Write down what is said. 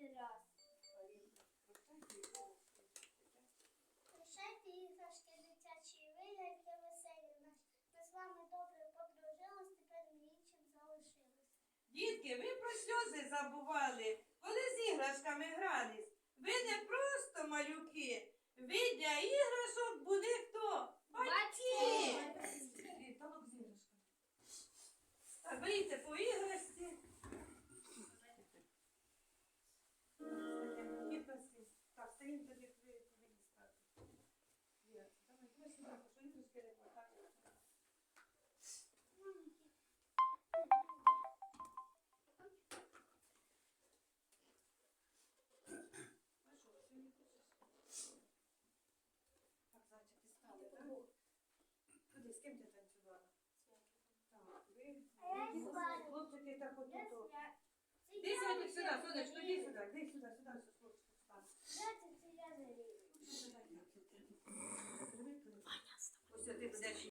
не раз. Прощайте іграшки дитячі, виглядки веселі наші. Ми з вами добре подружились, тепер ми іншим залишились. Дітки, ви про сльози забували, коли з іграшками грались. Ви не просто малюки. Ви для іграшок буде хто? Батьки! Е, Талок з іграшками. Так, беріться по іграшці. Куди, з ким ти танцювала? Так, ви, хлопчики, так от Ти сьогодні сюди, сонечко, іди сюди, іди сюди,